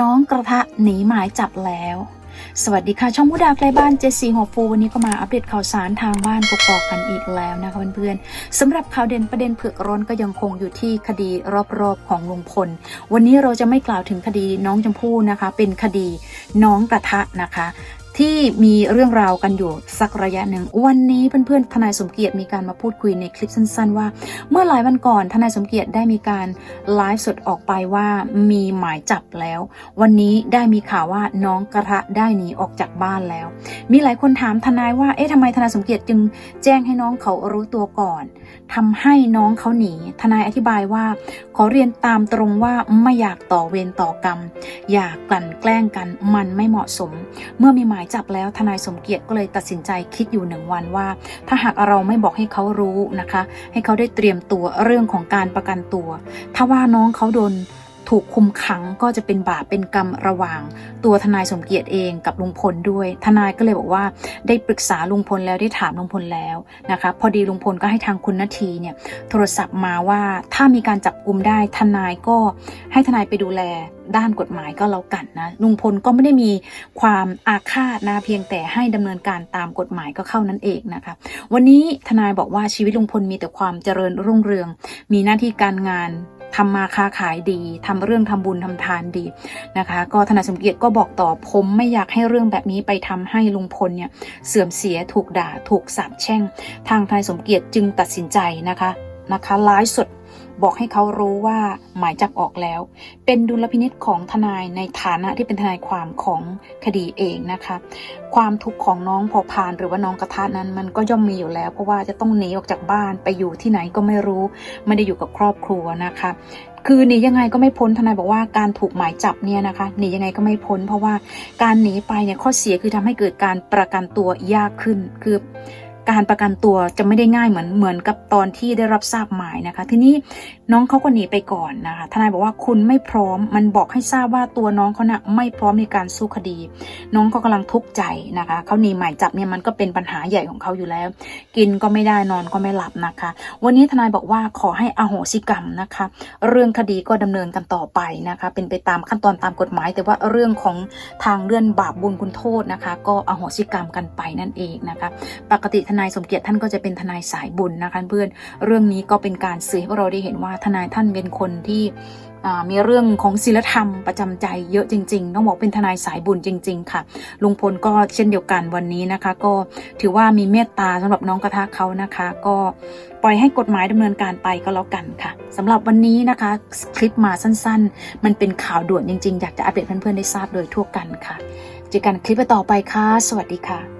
น้องกระทะหนีหมายจับแล้ว สวัสดีค่ะช่องมุดาใกล้บ้านเจสีหัวฟูวันนี้ก็มาอัปเดตข่าวสารทางบ้านกกอกกันอีกแล้วนะคะเพื่อนๆสำหรับข่าวเด่นประเด็นเผือกร้อนก็ยังคงอยู่ที่คดีรอบๆของลุงพล วันนี้เราจะไม่กล่าวถึงคดีน้องชมพู่นะคะ เป็นคดีน้องกระทะนะคะ ที่มีเรื่องราวกันอยู่สักระยะหนึ่ง วันนี้เพื่อนๆทนายสมเกียรติมีการมาพูดคุยในคลิปสั้น ๆ ว่า เมื่อหลายวันก่อนทนายสมเกียรติได้มีการไลฟ์สดออกไปว่ามีหมายจับแล้ว วันนี้ได้มีข่าวว่าน้องกระทะได้หนีออกจากบ้านแล้ว มีหลายคนถามทนายว่าเอ๊ะทำไมทนายสมเกียรติจึงแจ้งให้น้องเขารู้ตัวก่อนทำให้น้องเขาหนี ทนายอธิบายว่า ขอเรียนตามตรงว่าไม่อยากต่อเวรต่อกรรม อยากกลั่นแกล้งกันมันไม่เหมาะสม เมื่อมีหมายจับแล้วทนายสมเกียรติก็เลยตัดสินใจคิดอยู่หนึ่งวันว่า ถ้าหากเราไม่บอกให้เขารู้นะคะ ให้เขาได้เตรียมตัวเรื่องของการประกันตัว ถ้าว่าน้องเขาโดนถูกคุมขังก็จะเป็นบาปเป็นกรรมระหว่าง ตัวทนายสมเกียรติเองกับลุงพลด้วย ทนายก็เลยบอกว่าได้ปรึกษาลุงพลแล้วได้ถามลุงพลแล้วนะคะพอดีลุงพลก็ให้ทางคุณนาทีเนี่ยโทรศัพท์มาว่าถ้ามีการจับกลุมได้ทนายก็ให้ทนายไปดูแล ด้านกฎหมายก็แล้วกันนะลุงพลก็ไม่ได้มีความอาฆาตนะเพียงแต่ให้ดำเนินการตามกฎหมายก็เข้านั้นเองนะคะ วันนี้ทนายบอกว่าชีวิตลุงพลมีแต่ความเจริญรุ่งเรือง มีหน้าที่การงานทำมาค้าขายดีทำเรื่องทำบุญทำทานดีนะคะ ก็ทนายสมเกียรติก็บอกต่อผมไม่อยากให้เรื่องแบบนี้ไปทำให้ลุงพลเนี่ยเสื่อมเสียถูกด่าถูกสาปแช่ง ทางทนายสมเกียรติจึงตัดสินใจนะคะนะคะไลฟ์สด บอกให้เขารู้ว่าหมายจับออกแล้ว เป็นดุลพินิษของทนายในฐานะที่เป็นทนายความของคดีเองนะคะ ความทุกข์ของน้องพอพานหรือว่าน้องกระทะนั้นมันก็ย่อมมีอยู่แล้ว เพราะว่าจะต้องหนีออกจากบ้านไปอยู่ที่ไหนก็ไม่รู้ ไม่ได้อยู่กับครอบครัวนะคะคือหนียังไงก็ไม่พ้นทนายบอกว่าการถูกหมายจับเนี่ยนะคะหนียังไงก็ไม่พ้น เพราะว่าการหนีไปเนี่ยข้อเสียคือทำให้เกิดการประกันตัวยากขึ้นคือ การประกันตัวจะไม่ได้ง่ายเหมือนเหมือนกับตอนที่ได้รับทราบหมายนะคะ ทีนี้น้องเขาก็หนีไปก่อนนะคะทนายบอกว่าคุณไม่พร้อม มันบอกให้ทราบว่าตัวน้องเขานะ่ะไม่พร้อมในการสู้คดี น้องเขากำลังทุกข์ใจนะคะเขาหนีหมายจับเนี่ยมันก็เป็นปัญหาใหญ่ของเขาอยู่แล้ว กินก็ไม่ได้นอนก็ไม่หลับนะคะ วันนี้ทนายบอกว่าขอให้อโหสิกรรมนะคะ เรื่องคดีก็ดำเนินกันต่อไปนะคะ เป็นไปตามขั้นตอนตามกฎหมาย แต่ว่าเรื่องของทางเลื่อนบาปบุญคุณโทษนะคะ ก็อโหสิกรรมกันไปนั่นเองนะคะ ปกติทนนายสมเกียรติท่านก็จะเป็นทนายสายบุญนะคะเพื่อนเรื่องนี้ก็เป็นการสื่อให้พวกเราได้เห็นว่าทนายท่านเป็นคนที่มีเรื่องของศีลธรรมประจำใจเยอะจริง ๆ ต้องบอกเป็นทนายสายบุญจริง ๆ ค่ะ ลุงพลก็เช่นเดียวกันวันนี้นะคะ ก็ถือว่ามีเมตตาสำหรับน้องกระทะเขานะคะ ก็ปล่อยให้กฎหมายดำเนินการไปก็แล้วกันค่ะสำหรับวันนี้นะคะ คลิปมาสั้นๆ มันเป็นข่าวด่วนจริง ๆ อยากจะอัปเดตเพื่อนๆได้ทราบโดยทั่วกันค่ะ เจอกันคลิปต่อไปค่ะ สวัสดีค่ะ